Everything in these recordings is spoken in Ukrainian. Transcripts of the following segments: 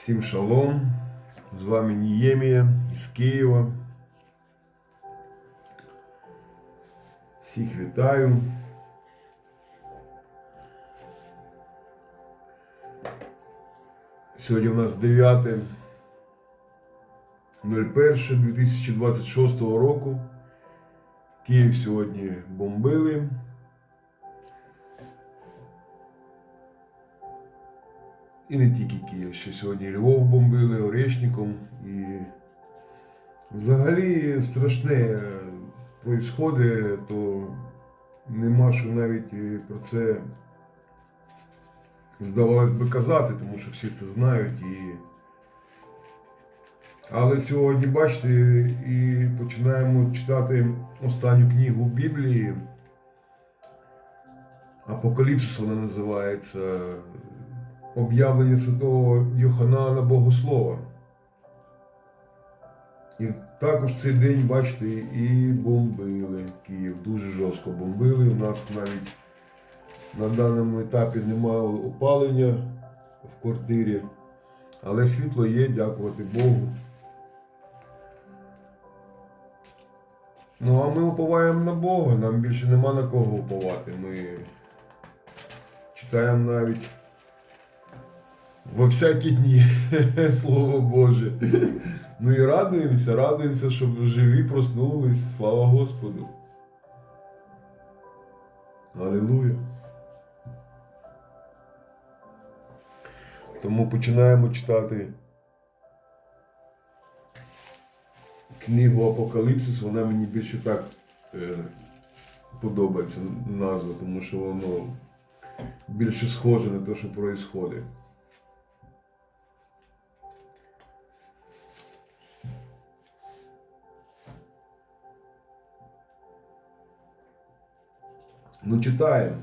Всім шалом. З вами Ніємія із Києва. Всіх вітаю. Сьогодні у нас 9.01.2026 року. Київ сьогодні бомбили. І не тільки Київ, ще сьогодні Львов бомбили Орешником. І взагалі страшне происходи, то нема що навіть про це здавалось би казати, тому що всі це знають. І... Але сьогодні, бачите, і починаємо читати останню книгу Біблії. Апокаліпсис вона називається об'явлення святого Йоханана Богослова. І також цей день, бачите, і бомбили Київ. Дуже жорстко бомбили. У нас навіть на даному етапі немає опалення в квартирі. Але світло є, дякувати Богу. Ну, а ми уповаємо на Бога, нам більше нема на кого уповати. Ми читаємо навіть во всякі дні Слово Боже. Ну і радуємося, радуємося, що живі проснулись. Слава Господу. Алілуя. Тому починаємо читати книгу Апокаліпсис, вона мені більше так е, подобається назва, тому що воно більше схоже на те, що відбувається. Ну, читаємо.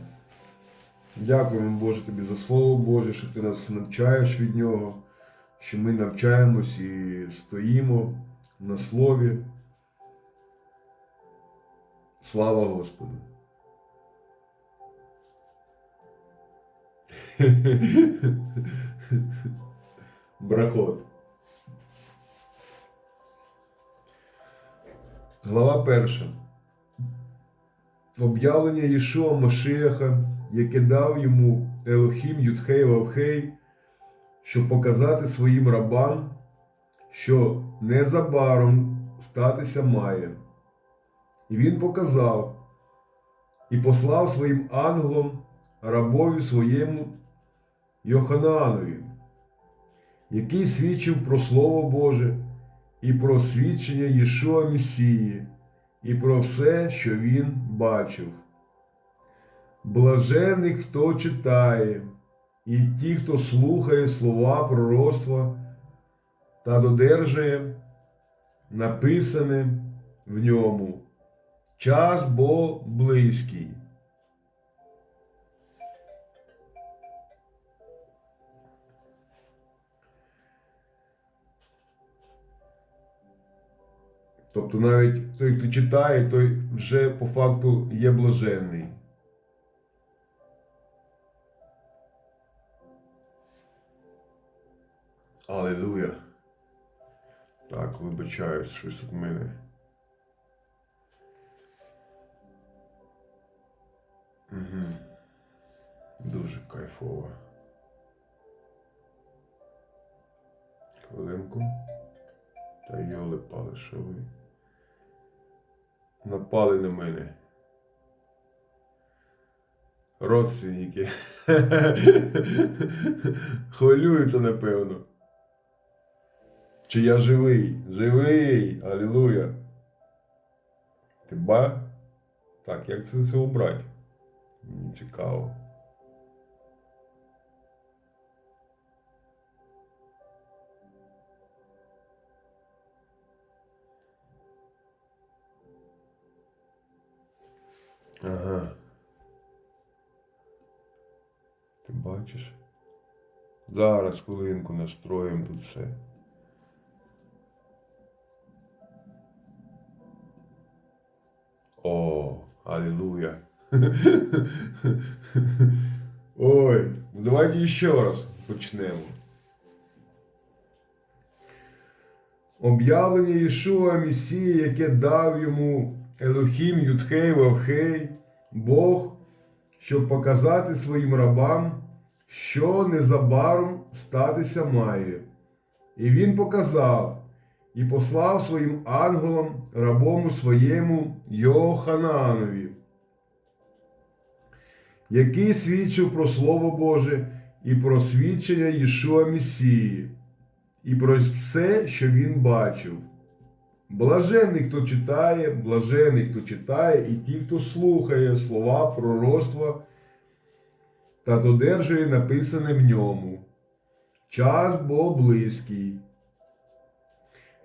Дякуємо, Боже, тобі за Слово Боже, що ти нас навчаєш від нього, що ми навчаємось і стоїмо на слові. Слава Господу. Брахот. Глава перша. Об'явлення Єшуа Машеха, яке дав йому Елохім Ютхей Вавхей, щоб показати своїм рабам, що незабаром статися має. І він показав і послав своїм ангелом рабові своєму Йохананові, який свідчив про Слово Боже і про свідчення Єшуа Месії, і про все, що він бачив. Блажений, хто читає, і ті, хто слухає слова пророцтва та додержує написане в ньому. Час бо близький. Тобто навіть той, хто читає, той вже по факту є блаженний. Аллилуйя. Так, вибачаюсь, щось тут в мене. Угу. Дуже кайфово. Хвилинку. Та йоли пали, що ви. Напали на мене. Родственники. Хвилюються, напевно. Чи я живий? Живий! Алілуя! Ти ба? Так, як це все убрати? Мені цікаво. Ага. Ти бачиш? Зараз хвилинку настроїмо тут все. О, аллилуйя. Ой, ну давайте ще раз почнемо. об'явлення Ішуа Месії, яке дав йому Елохім Ютхей Вавхей, Бог, щоб показати своїм рабам, що незабаром статися має. І він показав і послав своїм ангелам рабому своєму Йоханаанові, який свідчив про Слово Боже і про свідчення Єшуа Месії, і про все, що він бачив. Блажений, хто читає, блажений, хто читає, і ті, хто слухає слова пророцтва та додержує написане в ньому. Час бо близький.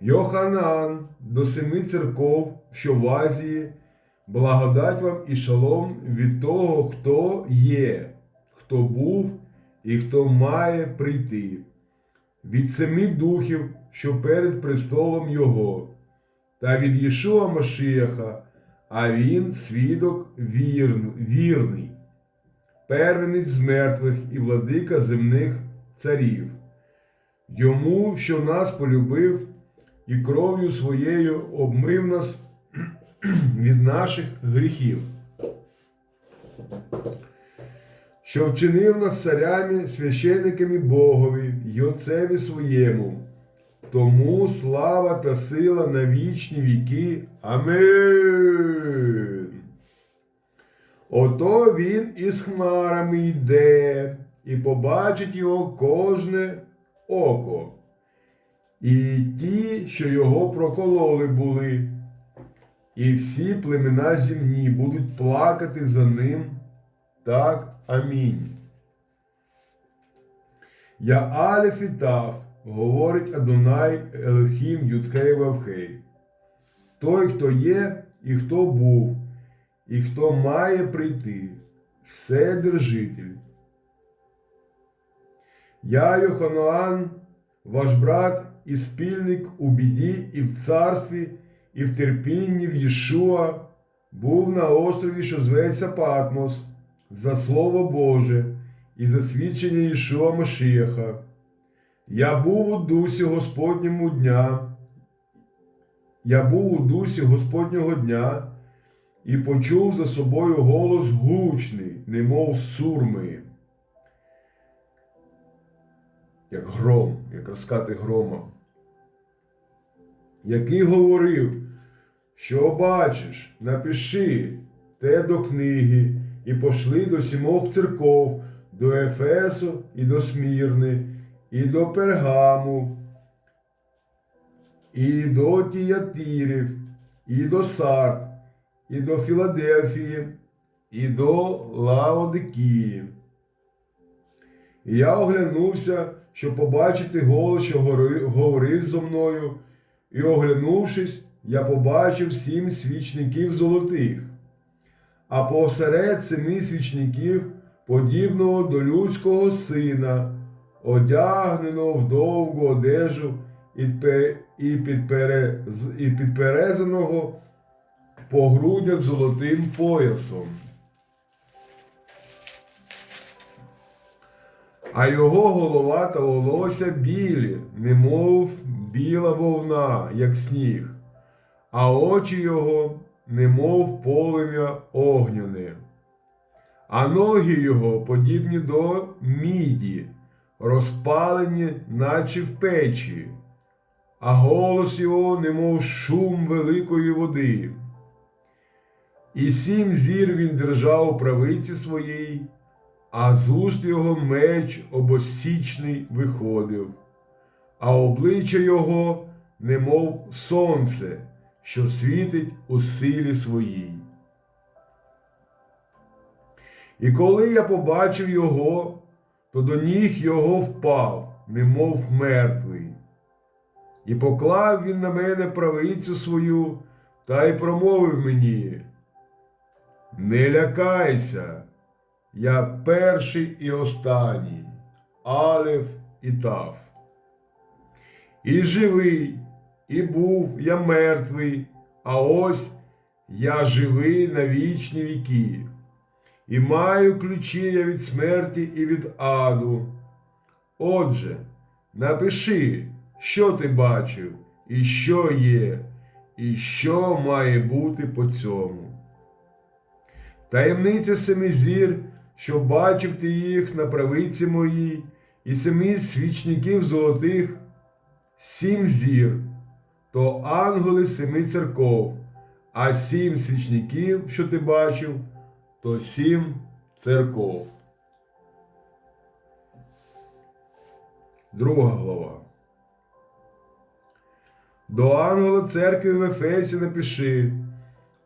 Йоханан до семи церков, що в Азії, благодать вам і шалом від того, хто є, хто був і хто має прийти, від семи духів, що перед престолом Його, та від Єшуа Машіяха, а він свідок вірн, вірний, первенець з мертвих і владика земних царів. Йому, що нас полюбив, і кров'ю своєю обмив нас від наших гріхів, що вчинив нас царями, священниками Богові й Отцеві своєму. Тому слава та сила на вічні віки. Амин. Ото він із хмарами йде, і побачить його кожне око. І ті, що його прокололи були, і всі племена земні будуть плакати за ним. Так, амінь. Я Алеф і Тав, говорить Адонай Елохім Юдхей Вавхей. Той, хто є, і хто був, і хто має прийти, Вседержитель. Я, Йоханоан, ваш брат і спільник у біді і в царстві, і в терпінні в Єшуа, був на острові, що зветься Патмос, за Слово Боже і за свідчення Єшуа Машіяха. Я був у дусі Господньому дня. Я був у дусі Господнього дня і почув за собою голос гучний, немов сурми, як гром, як розкати грома, який говорив, що бачиш, напиши те до книги і пошли до сімох церков, до Ефесу і до Смірни, і до Пергаму, і до Тіятирів, і до Сард, і до Філадельфії, і до Лаодикії. І я оглянувся, щоб побачити голос, що говорив зо мною, і оглянувшись, я побачив сім свічників золотих, а посеред семи свічників, подібного до людського сина, одягненого в довгу одежу і підперезаного по грудях золотим поясом. А його голова та волосся білі, немов біла вовна, як сніг, а очі його, немов полум'я огняне, а ноги його подібні до міді, розпалені, наче в печі, а голос його, немов шум великої води. І сім зір він держав у правиці своїй, а з уст його меч обосічний виходив, а обличчя його, немов сонце, що світить у силі своїй. І коли я побачив його, то до ніг його впав, немов мертвий. І поклав він на мене правицю свою та й промовив мені. Не лякайся, я перший і останній, Алеф і Тав. І живий, і був я мертвий, а ось я живий на вічні віки, і маю ключі я від смерті і від аду. Отже, напиши, що ти бачив, і що є, і що має бути по цьому. Таємниця семи зір, що бачив ти їх на правиці моїй, і семи свічників золотих, сім зір, то ангели семи церков, а сім свічників, що ти бачив, то сім церков. Друга глава. До ангела церкви в Ефесі напиши.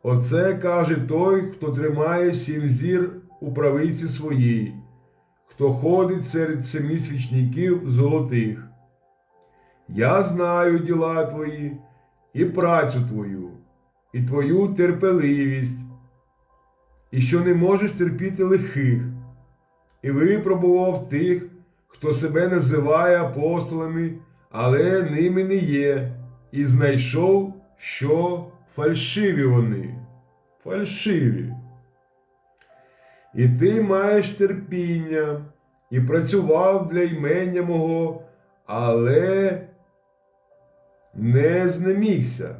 Оце каже той, хто тримає сім зір у правиці своїй, хто ходить серед семи свічників золотих. Я знаю діла твої і працю твою, і твою терпеливість, і що не можеш терпіти лихих, і випробував тих, хто себе називає апостолами, але ними не є, і знайшов, що фальшиві вони, фальшиві. І ти маєш терпіння і працював для імення мого, але не знемігся.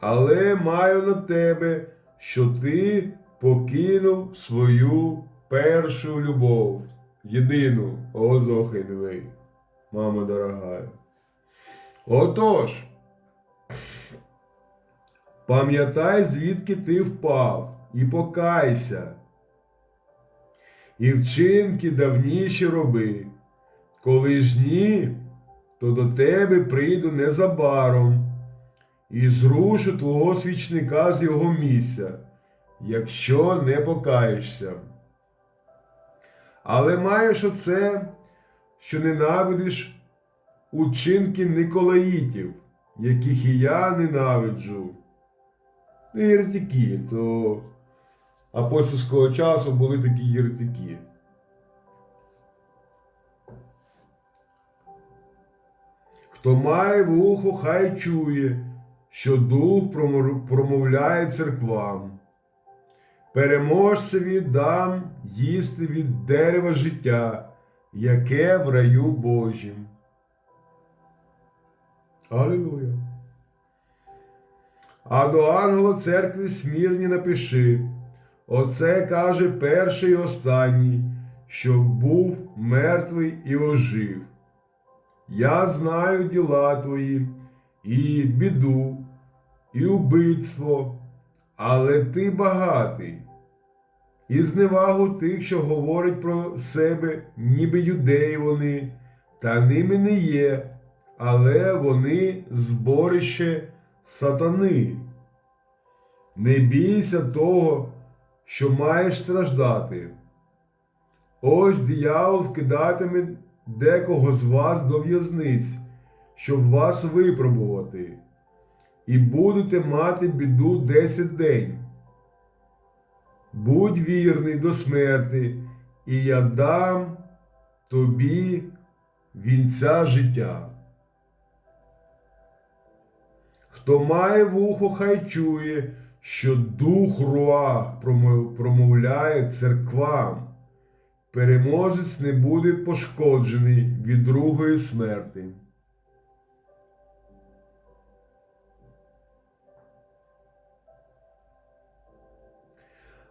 Але маю на тебе, що ти покинув свою першу любов, єдину, о Зохидвий, мама дорога. Отож, пам'ятай, звідки ти впав, і покайся. І вчинки давніші роби. Коли ж ні, то до тебе прийду незабаром і зрушу твого свічника з його місця, якщо не покаєшся. Але маєш оце, що ненавидиш учинки Николаїтів, яких і я ненавиджу. Ну, єретики, то апостольського часу були такі єретики. Хто має вухо, хай чує, що дух промовляє церквам. Переможцеві дам їсти від дерева життя, яке в раю Божім. Алілуя. А до ангела церкви смірні напиши. Оце каже перший і останній, що був мертвий і ожив. Я знаю діла твої, і біду, і убивство, але ти багатий, і зневагу тих, що говорять про себе, ніби юдеї вони, та ними не є, але вони зборище сатани. Не бійся того, що маєш страждати. Ось диявол вкидатиме декого з вас до в'язниць, щоб вас випробувати, і будете мати біду десять день. Будь вірний до смерти, і я дам тобі вінця життя. Хто має вухо, хай чує, що дух руах промовляє церквам. Переможець не буде пошкоджений від другої смерти.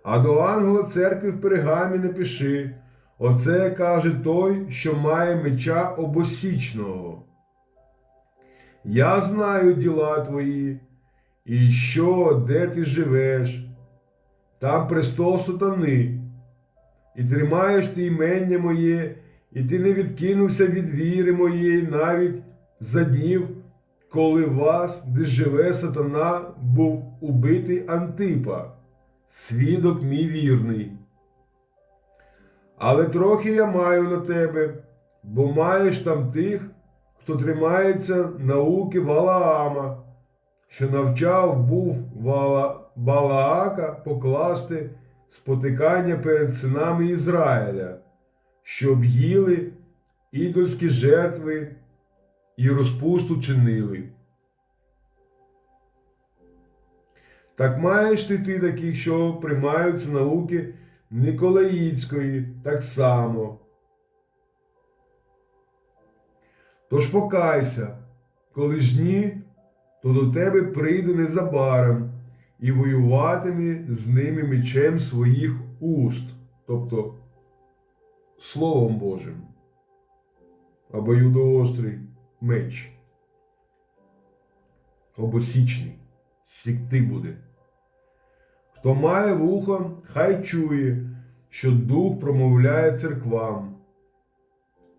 А до ангела церкви в перегамі напиши. Оце каже той, що має меча обосічного. Я знаю діла твої, і що, де ти живеш, там престол сатани, і тримаєш ти імення моє, і ти не відкинувся від віри моєї навіть за днів, коли вас, де живе сатана, був убитий Антипа, свідок мій вірний. Але трохи я маю на тебе, бо маєш там тих, хто тримається науки Валаама, що навчав був Вала... Балаака покласти спотикання перед синами Ізраїля, щоб їли ідольські жертви і розпусту чинили. Так маєш ти ти таких, що приймаються науки Николаїцької так само. Тож покайся коли ж ні, то до тебе прийду незабаром і воюватиме з ними мечем своїх уст, тобто Словом Божим. Обоюдоострий меч. Обосічний, сікти буде. Хто має вухо, хай чує, що дух промовляє церквам.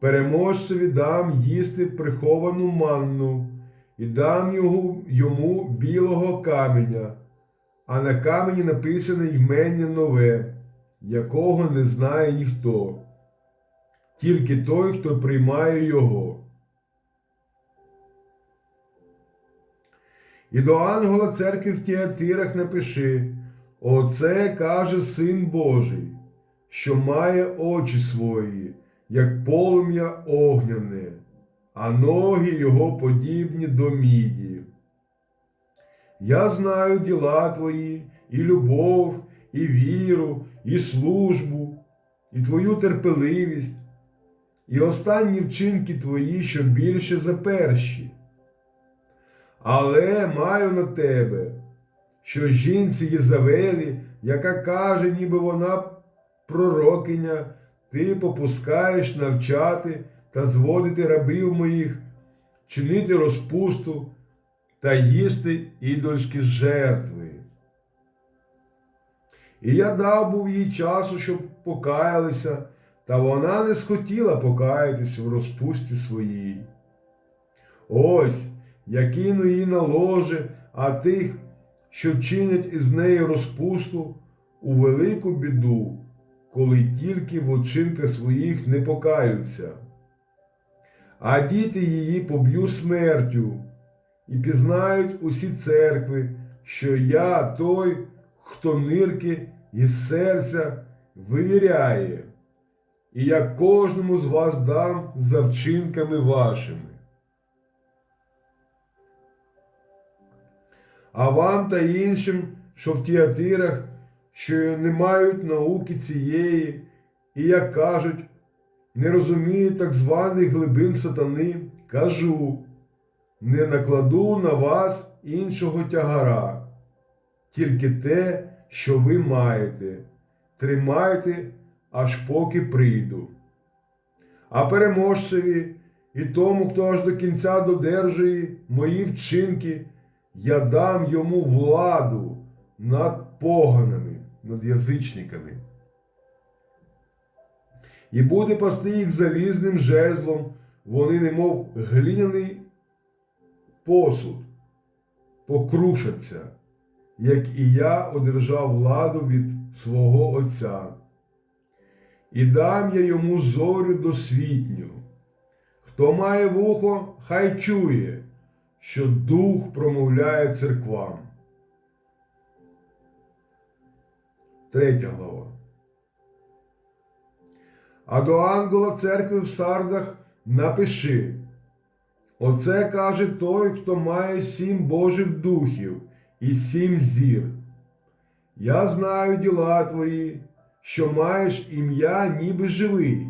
Переможцеві дам їсти приховану манну і дам його, йому білого каменя, а на камені написане ймення нове, якого не знає ніхто, тільки той, хто приймає його. І до ангела церкви в Тіатирах напиши: Оце каже Син Божий, що має очі свої, як полум'я огняне, а ноги його подібні до міді. Я знаю діла твої, і любов, і віру, і службу, і твою терпеливість, і останні вчинки твої, що більше за перші. Але маю на тебе, що жінці Єзавелі, яка каже, ніби вона пророкиня, ти попускаєш навчати та зводити рабів моїх, чинити розпусту та їсти ідольські жертви. І я дав був їй часу, щоб покаялися, та вона не схотіла покаятись в розпусті своїй. Ось я кину її на ложе, а тих, що чинять із неї розпусту, у велику біду, коли тільки в очинках своїх не покаються. А діти її поб'ю смертю, і пізнають усі церкви, що я той, хто нирки із серця вивіряє, і я кожному з вас дам за вчинками вашими. А вам та іншим, що в тіатирах, що не мають науки цієї, і, як кажуть, не розуміють так званих глибин сатани, кажу, не накладу на вас іншого тягара, тільки те, що ви маєте, тримайте, аж поки прийду. А переможцеві і тому, хто аж до кінця додержує мої вчинки, я дам йому владу над поганами, над язичниками. І буде пасти їх залізним жезлом, вони, немов глиняний посуд, покрушаться, як і я одержав владу від свого Отця. І дам я йому зорю досвітню. Хто має вухо, хай чує що Дух промовляє церквам. Третя глава. А до ангела церкви в сардах напиши. Оце каже той, хто має сім Божих духів і сім зір. Я знаю діла твої, що маєш ім'я, ніби живий,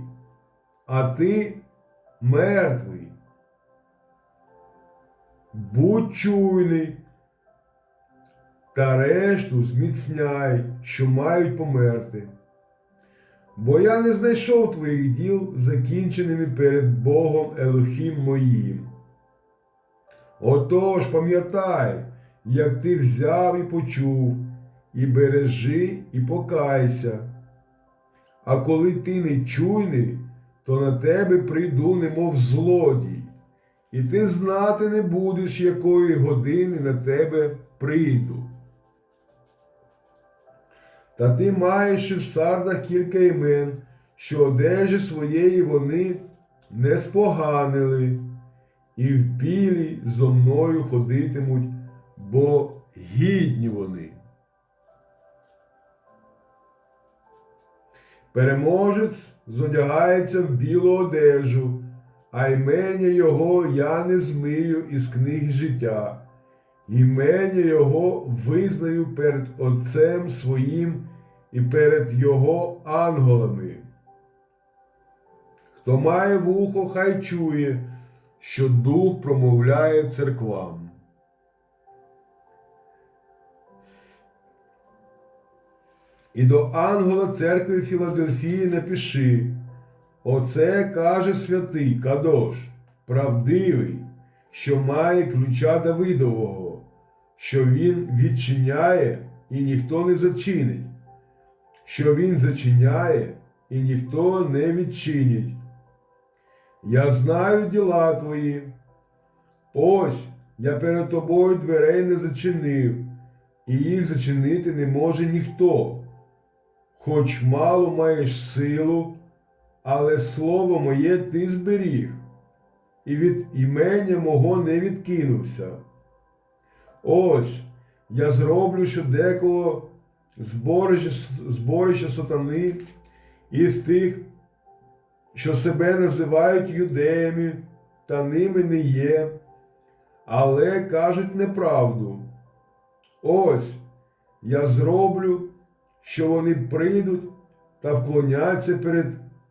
а ти мертвий. Будь чуйний, та решту зміцняй, що мають померти. Бо я не знайшов твоїх діл, закінченими перед Богом Елохім моїм. Отож пам'ятай, як ти взяв і почув, і бережи, і покайся. А коли ти не чуйний, то на тебе прийду, немов злодій і ти знати не будеш, якої години на тебе прийду. Та ти маєш в сардах кілька імен, що одежі своєї вони не споганили, і в білій зо мною ходитимуть, бо гідні вони. Переможець зодягається в білу одежу а імення Його я не змию із книги життя. Імення Його визнаю перед Отцем своїм і перед Його ангелами. Хто має вухо, хай чує, що Дух промовляє церквам. І до ангела церкви Філадельфії напиши. Оце каже святий Кадош, правдивий, що має ключа Давидового, що він відчиняє і ніхто не зачинить, що він зачиняє і ніхто не відчинить. Я знаю діла твої. Ось я перед тобою дверей не зачинив, і їх зачинити не може ніхто. Хоч мало маєш силу, але слово моє ти зберіг, і від імення мого не відкинувся. Ось я зроблю, що декого зборище, сатани із тих, що себе називають юдеями, та ними не є, але кажуть неправду. Ось я зроблю, що вони прийдуть та вклоняться перед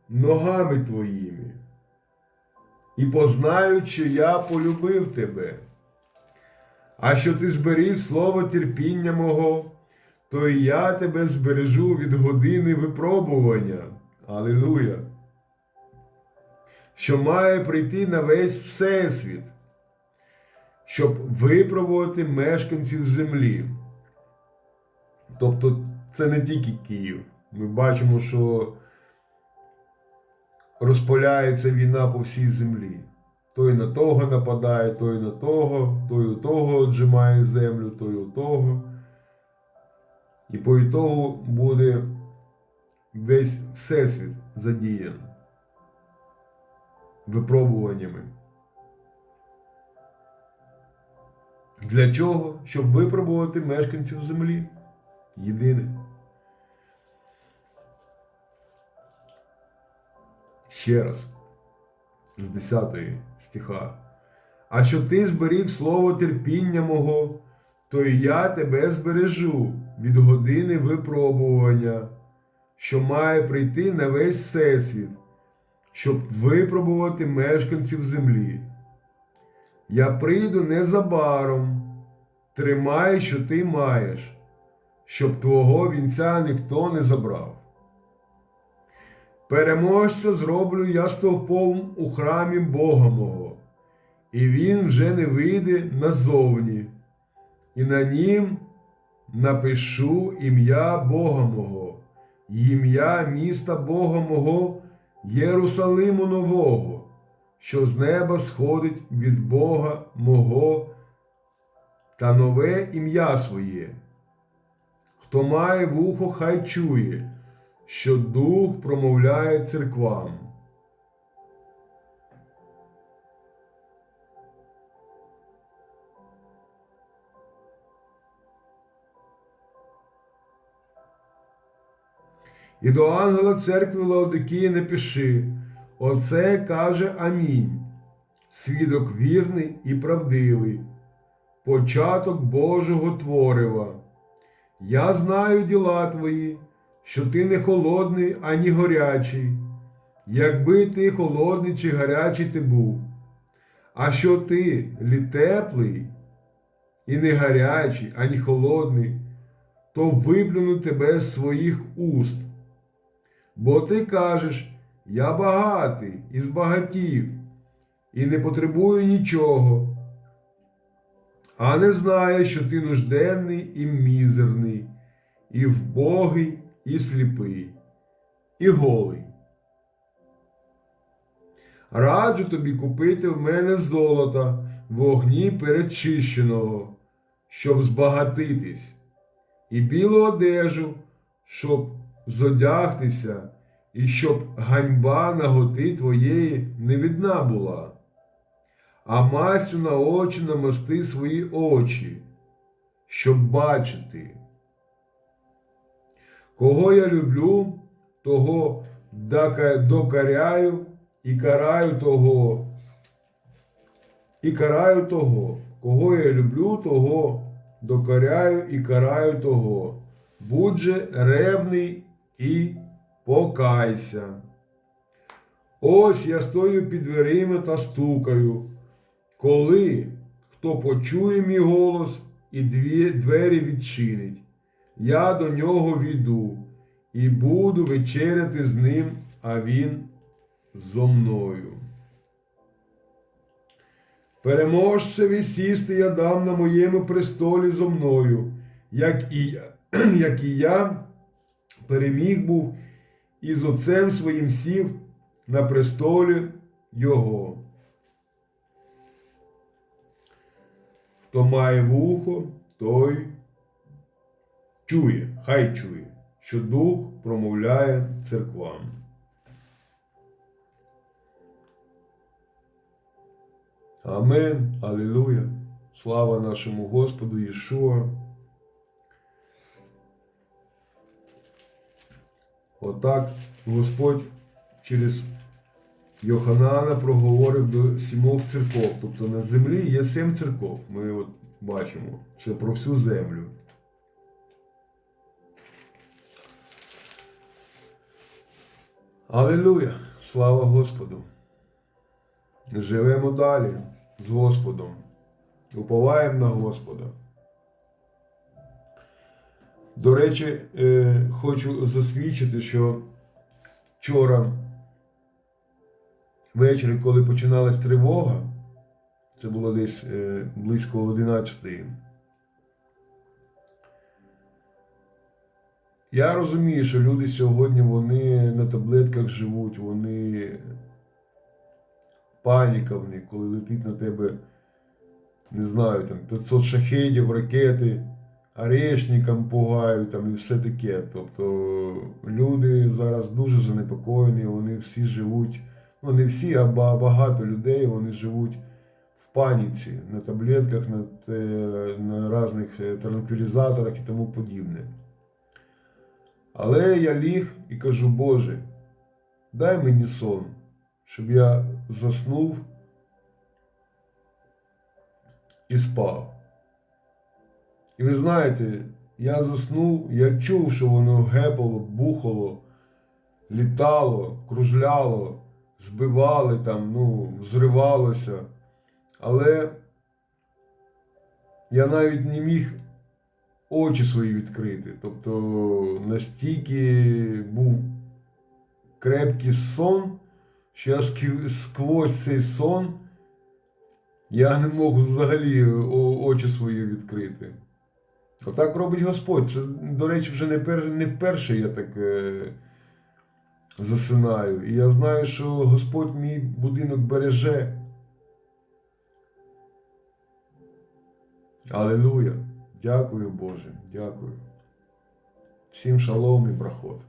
ногами твоїми. І познають, що я полюбив тебе. А що ти зберіг слово терпіння мого, то і я тебе збережу від години випробування. Алілуя! Що має прийти на весь Всесвіт, щоб випробувати мешканців землі. Тобто це не тільки Київ. Ми бачимо, що розпаляється війна по всій землі. Той на того нападає, той на того, той у того отжимає землю, той у того. І по ітогу буде весь всесвіт задіян випробуваннями. Для чого? Щоб випробувати мешканців землі. Єдине. Ще раз, з 10 стиха. А що ти зберіг слово терпіння мого, то і я тебе збережу від години випробування, що має прийти на весь всесвіт, щоб випробувати мешканців землі. Я прийду незабаром, тримай, що ти маєш, щоб твого вінця ніхто не забрав. Переможця зроблю я стовпом у храмі Бога мого, і він вже не вийде назовні, і на нім напишу ім'я Бога мого, ім'я міста Бога мого Єрусалиму Нового, що з неба сходить від Бога мого та нове ім'я своє. Хто має вухо, хай чує що Дух промовляє церквам. І до ангела церкви Лаодикії не пиши, Оце каже Амінь, свідок вірний і правдивий, початок Божого творива. Я знаю діла твої що ти не холодний, ані горячий, якби ти холодний чи гарячий ти був, а що ти лі теплий і не гарячий, ані холодний, то виплюну тебе з своїх уст. Бо ти кажеш, я багатий і збагатів, і не потребую нічого, а не знаєш, що ти нужденний і мізерний, і вбогий, і сліпий, і голий. Раджу тобі купити в мене золота в огні перечищеного, щоб збагатитись, і білу одежу, щоб зодягтися, і щоб ганьба наготи твоєї не видна була, а мастю на очі намасти свої очі, щоб бачити. Кого я люблю, того докаряю і караю того. І караю того. Кого я люблю, того докаряю і караю того. Будь же ревний і покайся. Ось я стою під дверима та стукаю. коли хто почує мій голос і двері відчинить, я до нього війду і буду вечеряти з ним, а він зо мною. Переможцеві сісти я дам на моєму престолі зо мною, як і, як і я переміг був і з отцем своїм сів на престолі його. Хто має вухо, той чує, хай чує, що Дух промовляє церквам. Амен. Алілуя. Слава нашому Господу Єшуа. Отак Господь через Йоханана проговорив до сімох церков. Тобто на землі є сім церков. Ми от бачимо. Це про всю землю. Алілуя! Слава Господу! Живемо далі з Господом. Уповаємо на Господа. До речі, е, хочу засвідчити, що вчора ввечері, коли починалась тривога, це було десь е, близько 11. Я розумію, що люди сьогодні вони на таблетках живуть, вони паніка них, коли летить на тебе, не знаю, там 500 шахедів, ракети, орешникам пугають там і все таке. Тобто люди зараз дуже занепокоєні, вони всі живуть, ну не всі, а багато людей вони живуть в паніці на таблетках, на, на різних е, транквілізаторах і тому подібне. Але я ліг і кажу, Боже, дай мені сон, щоб я заснув і спав. І ви знаєте, я заснув, я чув, що воно гепало, бухало, літало, кружляло, збивали там, ну, взривалося. Але я навіть не міг очі свої відкрити. Тобто настільки був крепкий сон, що я сквозь цей сон я не мог взагалі очі свої відкрити. Отак робить Господь. Це, до речі, вже не, пер, не вперше я так е, засинаю. І я знаю, що Господь мій будинок береже. Алілуя. Дякую, Боже, дякую. Всім шалом і проход.